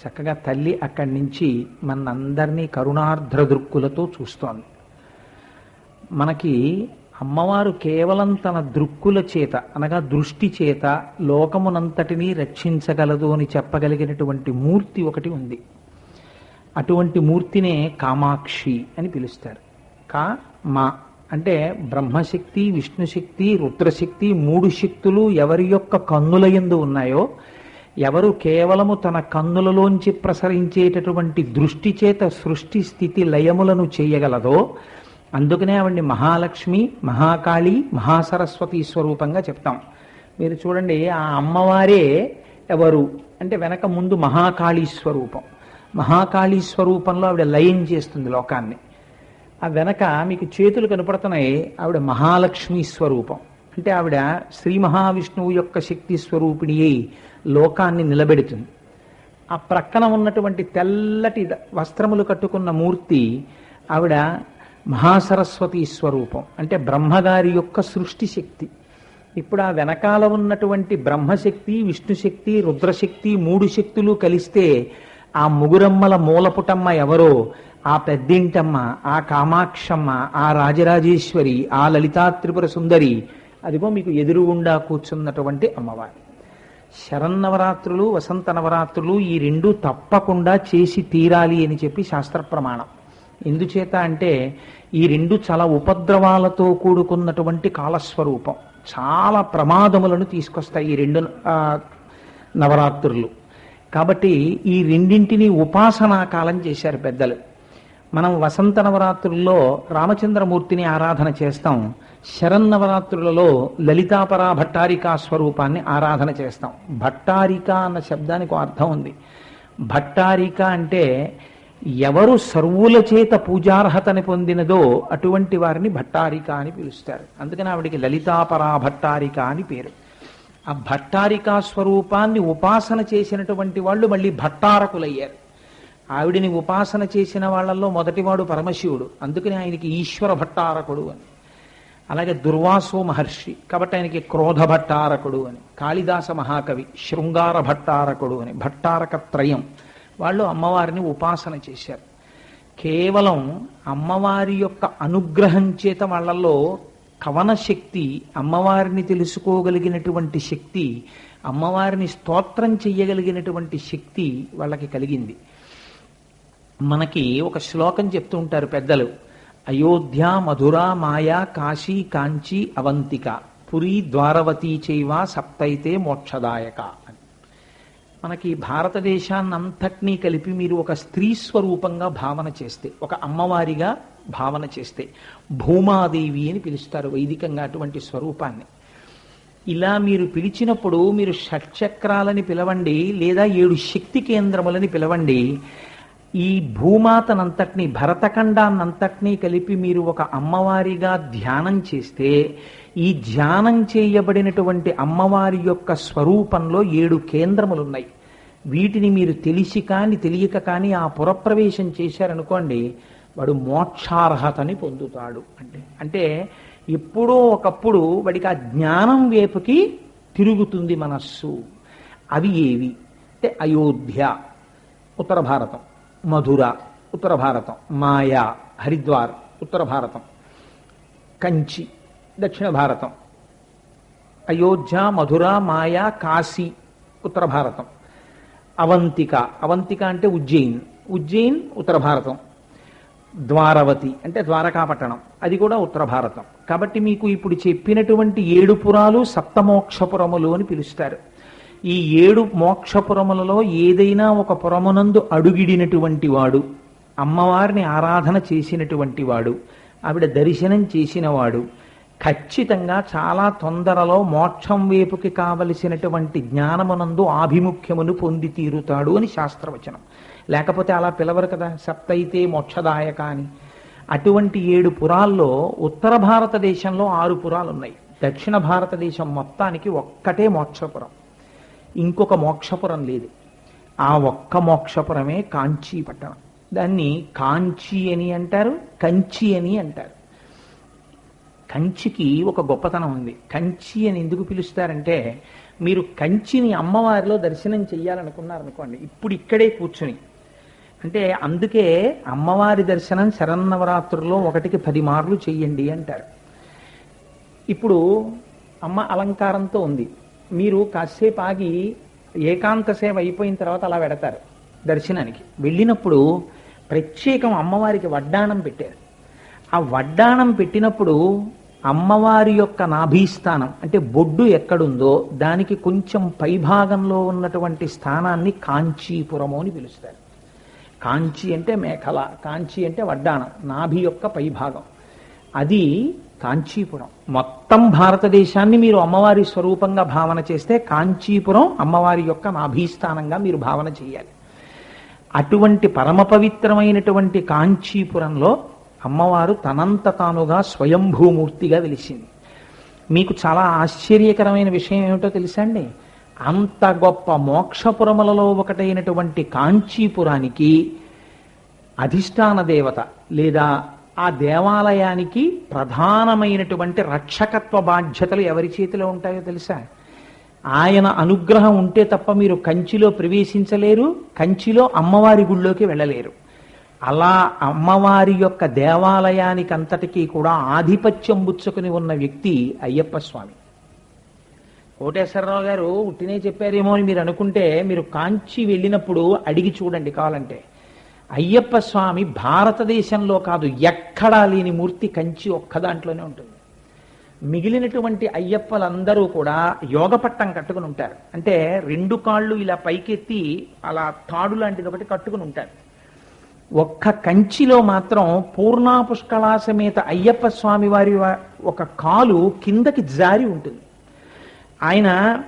చక్కగా తల్లి అక్కడి నుంచి మనందరినీ కరుణార్ధ్ర దృక్కులతో చూస్తోంది. మనకి అమ్మవారు కేవలం తన దృక్కుల చేత అనగా దృష్టి చేత లోకమునంతటినీ రక్షించగలదు అని చెప్పగలిగినటువంటి మూర్తి ఒకటి ఉంది. అటువంటి మూర్తినే కామాక్షి అని పిలుస్తారు. కా మా అంటే బ్రహ్మశక్తి విష్ణుశక్తి రుద్రశక్తి మూడు శక్తులు ఎవరి యొక్క కన్నుల ఎందు ఉన్నాయో ఎవరు కేవలము తన కన్నులలోంచి ప్రసరించేటటువంటి దృష్టి చేత సృష్టి స్థితి లయములను చేయగలదో అందుకనే ఆవిడ్ని మహాలక్ష్మి మహాకాళి మహాసరస్వతి స్వరూపంగా చెప్తాం. మీరు చూడండి ఆ అమ్మవారే ఎవరు అంటే వెనక ముందు మహాకాళీ స్వరూపం. మహాకాళీ స్వరూపంలో ఆవిడ లయం చేస్తుంది లోకాన్ని. ఆ వెనక మీకు చేతులు కనపడుతున్నాయి ఆవిడ మహాలక్ష్మి స్వరూపం. అంటే ఆవిడ శ్రీ మహావిష్ణువు యొక్క శక్తి స్వరూపిణి లోకాన్ని నిలబెడుతుంది. ఆ ప్రక్కన ఉన్నటువంటి తెల్లటి వస్త్రములు కట్టుకున్న మూర్తి ఆవిడ మహాసరస్వతి స్వరూపం అంటే బ్రహ్మగారి యొక్క సృష్టి శక్తి. ఇప్పుడు ఆ వెనకాల ఉన్నటువంటి బ్రహ్మశక్తి విష్ణుశక్తి రుద్రశక్తి మూడు శక్తులు కలిస్తే ఆ ముగురమ్మల మూలపుటమ్మ ఎవరో ఆ పెద్దింటమ్మ ఆ కామాక్షమ్మ ఆ రాజరాజేశ్వరి ఆ లలితా త్రిపుర సుందరి అదిగో మీకు ఎదురుగుండా కూర్చున్నటువంటి అమ్మవారి. శరన్నవరాత్రులు వసంత నవరాత్రులు ఈ రెండు తప్పకుండా చేసి తీరాలి అని చెప్పి శాస్త్ర ప్రమాణం. ఎందుచేత అంటే ఈ రెండు చాలా ఉపద్రవాలతో కూడుకున్నటువంటి కాలస్వరూపం. చాలా ప్రమాదములను తీసుకొస్తాయి ఈ రెండు నవరాత్రులు. కాబట్టి ఈ రెండింటిని ఉపాసనా కాలం చేశారు పెద్దలు. మనం వసంత నవరాత్రుల్లో రామచంద్రమూర్తిని ఆరాధన చేస్తాం. శరన్నవరాత్రులలో లలితాపరా భట్టారికా స్వరూపాన్ని ఆరాధన చేస్తాం. భట్టారిక అన్న శబ్దానికి ఒక అర్థం ఉంది. భట్టారిక అంటే ఎవరు సర్వుల చేత పూజార్హతని పొందినదో అటువంటి వారిని భట్టారిక అని పిలుస్తారు. అందుకని ఆవిడికి లలితాపరా భట్టారిక అని పేరు. ఆ భట్టారికా స్వరూపాన్ని ఉపాసన చేసినటువంటి వాళ్ళు మళ్ళీ భట్టారకులయ్యారు. ఆవిడిని ఉపాసన చేసిన వాళ్ళల్లో మొదటివాడు పరమశివుడు. అందుకని ఆయనకి ఈశ్వర భట్టారకుడు అని. అలాగే దుర్వాసో మహర్షి. కాబట్టి ఆయనకి క్రోధ భట్టారకుడు అని కాళిదాస మహాకవి శృంగార భట్టారకుడు అని భట్టారక త్రయం. వాళ్ళు అమ్మవారిని ఉపాసన చేశారు. కేవలం అమ్మవారి యొక్క అనుగ్రహం చేత వాళ్ళల్లో కవన శక్తి అమ్మవారిని తెలుసుకోగలిగినటువంటి శక్తి అమ్మవారిని స్తోత్రం చెయ్యగలిగినటువంటి శక్తి వాళ్ళకి కలిగింది. మనకి ఒక శ్లోకం చెప్తూ ఉంటారు పెద్దలు. అయోధ్య మధుర మాయా కాశీ కాంచి అవంతిక. పురి ద్వారవతి చైవ సప్తైతే మోక్షదాయక అని. మనకి భారతదేశాన్నంతటినీ కలిపి మీరు ఒక స్త్రీ స్వరూపంగా భావన చేస్తే ఒక అమ్మవారిగా భావన చేస్తే భూమాదేవి అని పిలుస్తారు వైదికంగా అటువంటి స్వరూపాన్ని. ఇలా మీరు పిలిచినప్పుడు మీరు షట్చక్రాలని పిలవండి లేదా ఏడు శక్తి కేంద్రములని పిలవండి ఈ భూమాతనంతటినీ భరతఖండాన్నంతటినీ కలిపి మీరు ఒక అమ్మవారిగా ధ్యానం చేస్తే ఈ ధ్యానం చేయబడినటువంటి అమ్మవారి యొక్క స్వరూపంలో ఏడు కేంద్రములున్నాయి. వీటిని మీరు తెలిసి కానీ తెలియక కానీ ఆ పురప్రవేశం చేశారనుకోండి వాడు మోక్షార్హతని పొందుతాడు. అంటే అంటే ఎప్పుడో ఒకప్పుడు వాడికి ఆ జ్ఞానం వైపుకి తిరుగుతుంది మనస్సు. అవి ఏవి? అంటే అయోధ్య ఉత్తర భారతం. మధుర ఉత్తర భారతం. మాయా హరిద్వార్ ఉత్తర భారతం. కంచి దక్షిణ భారతం. అయోధ్య మధుర మాయా కాశీ ఉత్తర భారతం. అవంతిక అవంతిక అంటే ఉజ్జయిన్. ఉజ్జయిన్ ఉత్తర భారతం. ద్వారవతి అంటే ద్వారకాపట్టణం. అది కూడా ఉత్తర భారతం. కాబట్టి మీకు ఇప్పుడు చెప్పినటువంటి ఏడు పురాలు సప్తమోక్షపురములు అని పిలుస్తారు. ఈ ఏడు మోక్షపురములలో ఏదైనా ఒక పురమునందు అడుగిడినటువంటి వాడు అమ్మవారిని ఆరాధన చేసినటువంటి వాడు ఆవిడ దర్శనం చేసినవాడు ఖచ్చితంగా చాలా తొందరలో మోక్షం వైపుకి కావలసినటువంటి జ్ఞానమునందు ఆభిముఖ్యమును పొంది తీరుతాడు అని శాస్త్రవచనం. లేకపోతే అలా పిలవరు కదా సప్తైతే మోక్షదాయక అని. అటువంటి ఏడు పురాల్లో ఉత్తర భారతదేశంలో ఆరు పురాలు ఉన్నాయి దక్షిణ భారతదేశం మొత్తానికి ఒక్కటే మోక్షపురం. ఇంకొక మోక్షపురం లేదు. ఆ ఒక్క మోక్షపురమే కాంచీ పట్టణం దాన్ని కాంచి అని అంటారు కంచి అని అంటారు. కంచికి ఒక గొప్పతనం ఉంది. కంచి అని ఎందుకు పిలుస్తారంటే మీరు కంచిని అమ్మవారిలో దర్శనం చెయ్యాలనుకున్నారనుకోండి ఇప్పుడు ఇక్కడే కూర్చుని. అంటే అందుకే అమ్మవారి దర్శనం శరన్నవరాత్రుల్లో ఒకటికి పది మార్లు చెయ్యండి అంటారు. ఇప్పుడు అమ్మ అలంకారంతో ఉంది. మీరు కాసేపు ఆగి ఏకాంత సేవ అయిపోయిన తర్వాత అలా పెడతారు దర్శనానికి. వెళ్ళినప్పుడు ప్రత్యేకం అమ్మవారికి వడ్డాణం పెట్టారు. ఆ వడ్డాణం పెట్టినప్పుడు అమ్మవారి యొక్క నాభీస్థానం అంటే బొడ్డు ఎక్కడుందో దానికి కొంచెం పైభాగంలో ఉన్నటువంటి స్థానాన్ని కాంచీపురము అని పిలుస్తారు. కాంచి అంటే మేఖల కాంచి అంటే వడ్డాణం నాభి యొక్క పైభాగం. అది కాంచీపురం. మొత్తం భారతదేశాన్ని మీరు అమ్మవారి స్వరూపంగా భావన చేస్తే కాంచీపురం అమ్మవారి యొక్క నాభీస్థానంగా మీరు భావన చేయాలి. అటువంటి పరమ పవిత్రమైనటువంటి కాంచీపురంలో అమ్మవారు తనంత తానుగా స్వయంభూమూర్తిగా వెలిసింది. మీకు చాలా ఆశ్చర్యకరమైన విషయం ఏమిటో తెలుసా అండి? అంత గొప్ప మోక్షపురములలో ఒకటైనటువంటి కాంచీపురానికి అధిష్టాన దేవత లేదా ఆ దేవాలయానికి ప్రధానమైనటువంటి రక్షకత్వ బాధ్యతలు ఎవరి చేతిలో ఉంటాయో తెలుసా? ఆయన అనుగ్రహం ఉంటే తప్ప మీరు కంచిలో ప్రవేశించలేరు కంచిలో అమ్మవారి గుళ్ళోకి వెళ్ళలేరు. అలా అమ్మవారి యొక్క దేవాలయానికి అంతటికీ కూడా ఆధిపత్యం బుచ్చుకుని ఉన్న వ్యక్తి అయ్యప్ప స్వామి. కోటేశ్వరరావు గారు ఉట్టినే చెప్పారేమో అని మీరు అనుకుంటే మీరు కాంచి వెళ్ళినప్పుడు అడిగి చూడండి కావాలంటే. అయ్యప్ప స్వామి భారతదేశంలో కాదు ఎక్కడా లేని మూర్తి కంచి ఒక్క దాంట్లోనే ఉంటుంది. మిగిలినటువంటి అయ్యప్పలందరూ కూడా యోగపట్టం కట్టుకుని ఉంటారు. అంటే రెండు కాళ్ళు ఇలా పైకెత్తి అలా తాడు లాంటిది ఒకటి కట్టుకుని ఉంటారు. ఒక్క కంచిలో మాత్రం పూర్ణా పుష్కళా సమేత అయ్యప్ప స్వామి వారి ఒక కాలు కిందకి జారి ఉంటుంది. ఆయన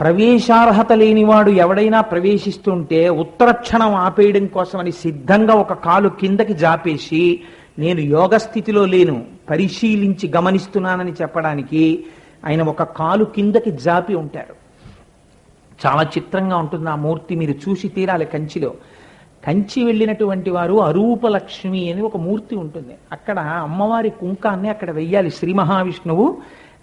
ప్రవేశార్హత లేనివాడు ఎవడైనా ప్రవేశిస్తుంటే ఉత్తరక్షణం ఆపేయడం కోసమని సిద్ధంగా ఒక కాలు కిందకి జాపేసి నేను యోగ స్థితిలో లేను పరిశీలించి గమనిస్తున్నానని చెప్పడానికి ఆయన ఒక కాలు కిందకి జాపి ఉంటారు చాలా చిత్రంగా ఉంటుంది ఆ మూర్తి మీరు చూసి తీరాలి కంచిలో. కంచి వెళ్ళినటువంటి వారు అరూపలక్ష్మి అని ఒక మూర్తి ఉంటుంది. అక్కడ అమ్మవారి కుంకాన్ని అక్కడ వెయ్యాలి. శ్రీ మహావిష్ణువు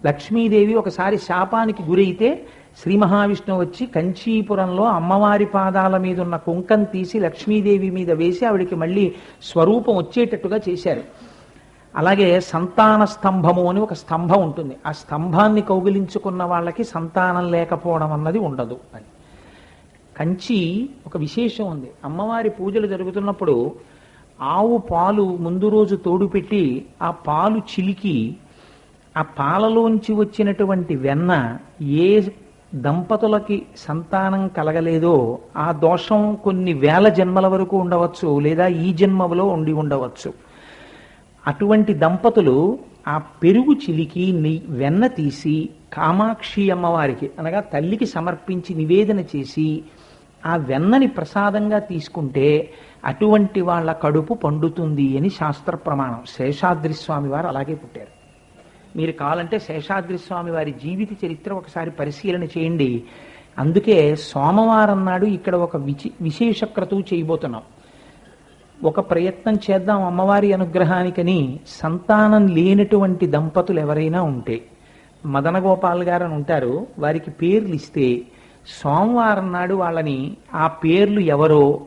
లక్ష్మీదేవి ఒకసారి శాపానికి గురైతే శ్రీ మహావిష్ణువు వచ్చి కంచీపురంలో అమ్మవారి పాదాల మీద ఉన్న కుంకం తీసి లక్ష్మీదేవి మీద వేసి ఆవిడికి మళ్ళీ స్వరూపం వచ్చేటట్టుగా చేశారు. అలాగే సంతాన స్తంభము అని ఒక స్తంభం ఉంటుంది. ఆ స్తంభాన్ని కౌగిలించుకున్న వాళ్ళకి సంతానం లేకపోవడం అన్నది ఉండదు అని. కంచి ఒక విశేషం ఉంది. అమ్మవారి పూజలు జరుగుతున్నప్పుడు ఆవు పాలు ముందు రోజు తోడు పెట్టి ఆ పాలు చిలికి ఆ పాలలోంచి వచ్చినటువంటి వెన్న ఏ దంపతులకి సంతానం కలగలేదో ఆ దోషం కొన్ని వేల జన్మల వరకు ఉండవచ్చు లేదా ఈ జన్మలో ఉండి ఉండవచ్చు. అటువంటి దంపతులు ఆ పెరుగు చిలికి నెయ్యి వెన్న తీసి కామాక్షి అమ్మవారికి అనగా తల్లికి సమర్పించి నివేదన చేసి ఆ వెన్నని ప్రసాదంగా తీసుకుంటే అటువంటి వాళ్ళ కడుపు పండుతుంది అని శాస్త్ర ప్రమాణం శేషాద్రి స్వామి వారు అలాగే పుట్టారు. మీరు కావాలంటే శేషాద్రి స్వామి వారి జీవిత చరిత్ర ఒకసారి పరిశీలన చేయండి. అందుకే సోమవారం నాడు ఇక్కడ ఒక విచి విశేష క్రతువు చేయబోతున్నాం. ఒక ప్రయత్నం చేద్దాం అమ్మవారి అనుగ్రహానికని. సంతానం లేనటువంటి దంపతులు ఎవరైనా ఉంటే. మదన గోపాల్ గారు అని ఉంటారు. వారికి పేర్లు ఇస్తే సోమవారం నాడు వాళ్ళని ఆ పేర్లు ఎవరో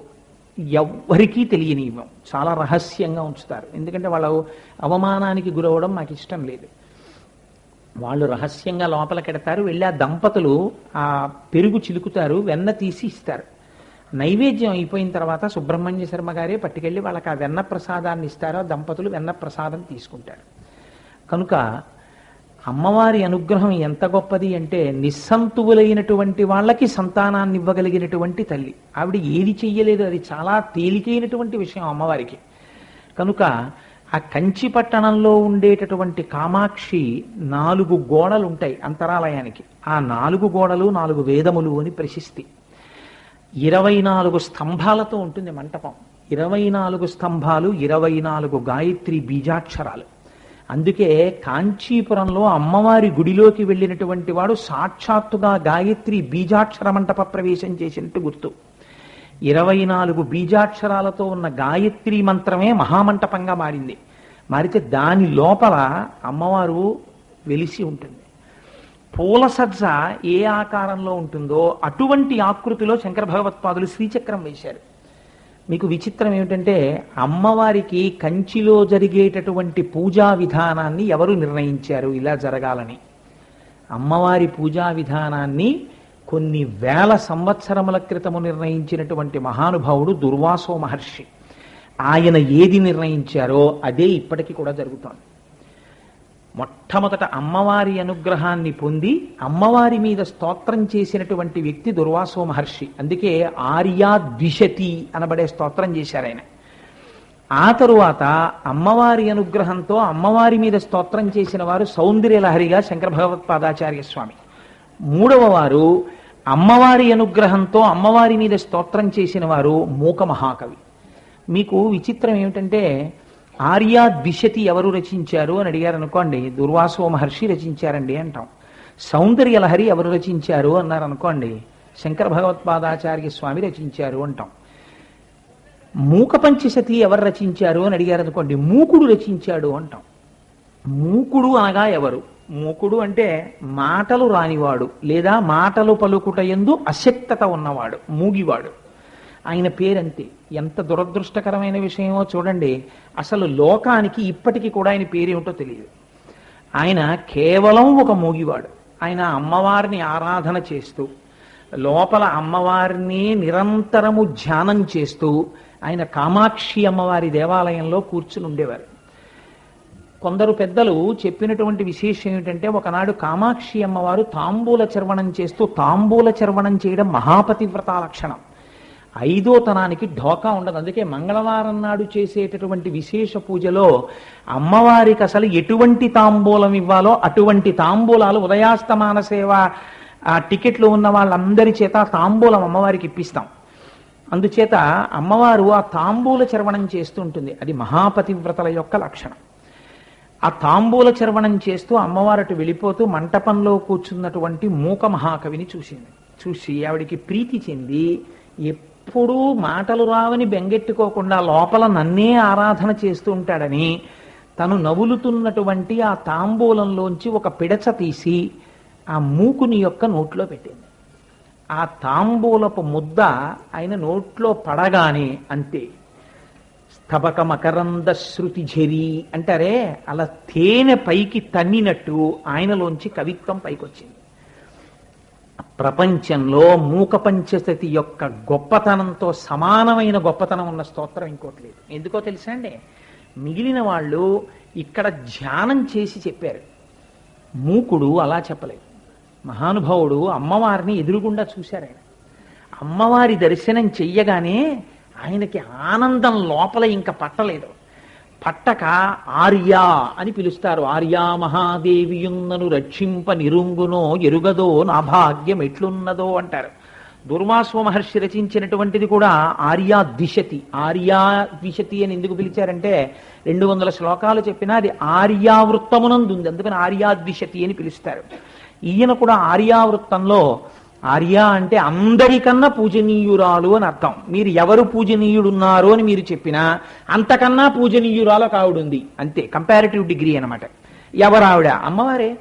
ఎవ్వరికీ తెలియనివ్వం. చాలా రహస్యంగా ఉంచుతారు. ఎందుకంటే వాళ్ళ అవమానానికి గురవడం మాకు ఇష్టం లేదు. వాళ్ళు రహస్యంగా లోపలికెడతారు వెళ్ళి ఆ దంపతులు ఆ పెరుగు చిలుకుతారు వెన్న తీసి ఇస్తారు. నైవేద్యం అయిపోయిన తర్వాత సుబ్రహ్మణ్య శర్మ గారే పట్టుకెళ్ళి వాళ్ళకి ఆ వెన్న ప్రసాదాన్ని ఇస్తారో ఆ దంపతులు వెన్న ప్రసాదం తీసుకుంటారు. కనుక అమ్మవారి అనుగ్రహం ఎంత గొప్పది అంటే నిస్సంతువులైనటువంటి వాళ్ళకి సంతానాన్ని ఇవ్వగలిగినటువంటి తల్లి. ఆవిడ ఏది చెయ్యలేదు అది చాలా తేలికైనటువంటి విషయం అమ్మవారికి. కనుక ఆ కంచి పట్టణంలో ఉండేటటువంటి కామాక్షి నాలుగు గోడలు ఉంటాయి అంతరాలయానికి. ఆ నాలుగు గోడలు నాలుగు వేదములు అని ప్రశిస్తి. ఇరవై నాలుగు స్తంభాలతో ఉంటుంది మంటపం. ఇరవై నాలుగు స్తంభాలు ఇరవై నాలుగు గాయత్రి బీజాక్షరాలు. అందుకే కాంచీపురంలో అమ్మవారి గుడిలోకి వెళ్ళినటువంటి వాడు సాక్షాత్తుగా గాయత్రి బీజాక్షర మంటప ప్రవేశం చేసినట్టు గుర్తు. ఇరవై నాలుగు బీజాక్షరాలతో ఉన్న గాయత్రి మంత్రమే మహామంటపంగా మారింది. మారితే దాని లోపల అమ్మవారు వెలిసి ఉంటుంది. పూల సజ్జ ఏ ఆకారంలో ఉంటుందో అటువంటి ఆకృతిలో శంకర భగవత్పాదులు శ్రీచక్రం వేశారు. మీకు విచిత్రం ఏమిటంటే అమ్మవారికి కంచిలో జరిగేటటువంటి పూజా విధానాన్ని ఎవరు నిర్ణయించారు? ఇలా జరగాలని. అమ్మవారి పూజా విధానాన్ని కొన్ని వేల సంవత్సరముల క్రితము నిర్ణయించినటువంటి మహానుభావుడు దుర్వాసో మహర్షి. ఆయన ఏది నిర్ణయించారో అదే ఇప్పటికీ కూడా జరుగుతోంది. మొట్టమొదట అమ్మవారి అనుగ్రహాన్ని పొంది అమ్మవారి మీద స్తోత్రం చేసినటువంటి వ్యక్తి దుర్వాసో మహర్షి. అందుకే ఆర్యా ద్విషతి అనబడే స్తోత్రం చేశారు ఆయన. ఆ తరువాత అమ్మవారి అనుగ్రహంతో అమ్మవారి మీద స్తోత్రం చేసిన వారు సౌందర్యలహరిగా శంకర భగవత్పాదాచార్య స్వామి. మూడవ వారు అమ్మవారి అనుగ్రహంతో అమ్మవారి మీద స్తోత్రం చేసిన వారు మూక మహాకవి. మీకు విచిత్రం ఏమిటంటే ఆర్యా ద్విషతి ఎవరు రచించారు అని అడిగారు అనుకోండి దుర్వాసో మహర్షి రచించారండి అంటాం. సౌందర్యలహరి ఎవరు రచించారు అన్నారు అనుకోండి శంకర భగవత్పాదాచార్య స్వామి రచించారు అంటాం. మూక పంచశతి ఎవరు రచించారు అని అడిగారు అనుకోండి మూకుడు రచించాడు అంటాం. మూకుడు అనగా ఎవరు? మూకుడు అంటే మాటలు రానివాడు లేదా మాటలు పలుకుట ఎందు అశక్తత ఉన్నవాడు మూగివాడు. ఆయన పేరంతే. ఎంత దురదృష్టకరమైన విషయమో చూడండి. అసలు లోకానికి ఇప్పటికీ కూడా ఆయన పేరేమిటో తెలియదు. ఆయన కేవలం ఒక మూగివాడు. ఆయన అమ్మవారిని ఆరాధన చేస్తూ లోపల అమ్మవారిని నిరంతరము ధ్యానం చేస్తూ ఆయన కామాక్షి అమ్మవారి దేవాలయంలో కూర్చుని ఉండేవారు. కొందరు పెద్దలు చెప్పినటువంటి విశేషం ఏమిటంటే ఒకనాడు కామాక్షి అమ్మవారు తాంబూల చర్వణం చేస్తూ తాంబూల చర్వణం చేయడం మహాపతివ్రత లక్షణం. ఐదో తనానికి ఢోకా ఉండదు. అందుకే మంగళవారం నాడు చేసేటటువంటి విశేష పూజలో అమ్మవారికి అసలు ఎటువంటి తాంబూలం ఇవ్వాలో అటువంటి తాంబూలాలు ఉదయాస్తమాన సేవ ఆ టికెట్లు ఉన్న వాళ్ళందరి చేత తాంబూలం అమ్మవారికి ఇప్పిస్తాం. అందుచేత అమ్మవారు ఆ తాంబూల చర్వణం చేస్తూ ఉంటుంది. అది మహాపతివ్రతల యొక్క లక్షణం. ఆ తాంబూల చర్వణం చేస్తూ అమ్మవారు అటు వెళ్ళిపోతూ మంటపంలో కూర్చున్నటువంటి మూక మహాకవిని చూసింది. చూసి ఆవిడికి ప్రీతి చెంది ఎప్పుడూ మాటలు రావని బెంగెట్టుకోకుండా లోపల నన్నే ఆరాధన చేస్తూ ఉంటాడని తను నవ్వులుతున్నటువంటి ఆ తాంబూలంలోంచి ఒక పిడచ తీసి ఆ మూకుని యొక్క నోట్లో పెట్టింది. ఆ తాంబూలపు ముద్ద ఆయన నోట్లో పడగానే అంతే. స్తబక మకరంద శృతి ఝరి అంటారే అలా తేనె పైకి తన్నినట్టు ఆయనలోంచి కవిత్వం పైకొచ్చింది. ప్రపంచంలో మూక యొక్క గొప్పతనంతో సమానమైన గొప్పతనం ఉన్న స్తోత్రం ఇంకోటి లేదు. ఎందుకో తెలుసా అండి? మిగిలిన వాళ్ళు ఇక్కడ ధ్యానం చేసి చెప్పారు. మూకుడు అలా చెప్పలేదు. మహానుభావుడు అమ్మవారిని ఎదురుగుండా చూశారు ఆయన. అమ్మవారి దర్శనం చెయ్యగానే ఆయనకి ఆనందం లోపల ఇంకా పట్టలేదు. పట్టక ఆర్యా అని పిలుస్తారు. ఆర్యా మహాదేవియున్నను రక్షింప నిరుంగునో ఎరుగదో నా భాగ్యం ఎట్లున్నదో అంటారు. దుర్వాసో మహర్షి రచించినటువంటిది కూడా ఆర్యా దిశతి ఆర్యా దిశతి అని ఎందుకు పిలిచారంటే రెండు వందల శ్లోకాలు చెప్పినా అది ఆర్యావృత్తమునందు ఉంది అందుకని ఆర్యా దిశతి అని పిలుస్తారు. ఈయన కూడా ఆర్యావృత్తంలో ఆర్య అంటే అందరికన్నా పూజనీయురాలు అని అర్థం. మీరు ఎవరు పూజనీయుడున్నారు అని మీరు చెప్పినా అంతకన్నా పూజనీయురాలు ఒక ఆవిడుంది అంతే కంపారిటివ్ డిగ్రీ అనమాట ఎవరావిడ అమ్మవారే.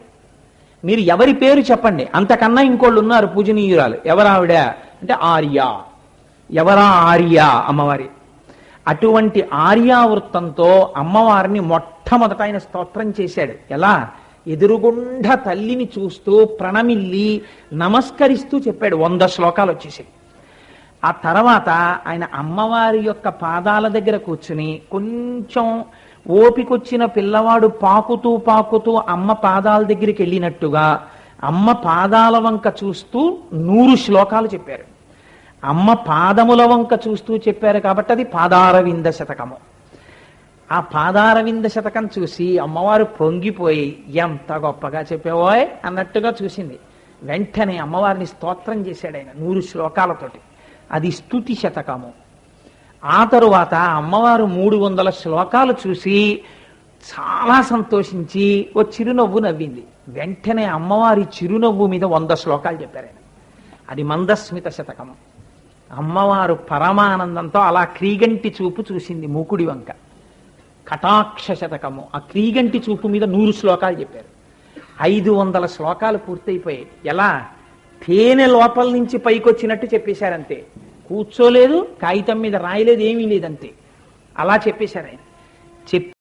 మీరు ఎవరి పేరు చెప్పండి. అంతకన్నా ఇంకోళ్ళు ఉన్నారు పూజనీయురాలు ఎవరావిడ అంటే ఆర్య. ఎవరా ఆర్య? అమ్మవారి. అటువంటి ఆర్యావృత్తంతో అమ్మవారిని మొట్టమొదట ఆయన స్తోత్రం చేశాడు. ఎలా? ఎదురుగుండ తల్లిని చూస్తూ ప్రణమిల్లి నమస్కరిస్తూ చెప్పాడు. వంద శ్లోకాలు వచ్చేసాయి ఆ తర్వాత ఆయన అమ్మవారి యొక్క పాదాల దగ్గర కూర్చుని కొంచెం ఓపికొచ్చిన పిల్లవాడు పాకుతూ పాకుతూ అమ్మ పాదాల దగ్గరికి వెళ్ళినట్టుగా అమ్మ పాదాల వంక చూస్తూ నూరు శ్లోకాలు చెప్పారు. అమ్మ పాదముల వంక చూస్తూ చెప్పారు కాబట్టి అది పాదారవింద శతకము. ఆ పాదారవింద శతకం చూసి అమ్మవారు పొంగిపోయి ఎంత గొప్పగా చెప్పావోయ్? అన్నట్టుగా చూసింది. వెంటనే అమ్మవారిని స్తోత్రం చేశాడు ఆయన నూరు శ్లోకాలతోటి. అది స్తుతి శతకము. ఆ తరువాత అమ్మవారు మూడు వందల శ్లోకాలు చూసి చాలా సంతోషించి ఓ చిరునవ్వు నవ్వింది. వెంటనే అమ్మవారి చిరునవ్వు మీద వంద శ్లోకాలు చెప్పారు ఆయన. అది మందస్మిత శతకము. అమ్మవారు పరమానందంతో అలా క్రీగంటి చూపు చూసింది మూకుడి వంక. కటాక్ష శతకము ఆ క్రీగంటి చూపు మీద నూరు శ్లోకాలు చెప్పారు. ఐదు వందల శ్లోకాలు పూర్తయిపోయాయి. ఎలా? తేనె లోపల నుంచి పైకొచ్చినట్టు చెప్పేశారంతే. కూర్చోలేదు కాగితం మీద రాయలేదు ఏమీ లేదంతే. అలా చెప్పేశారు ఆయన. చెప్పి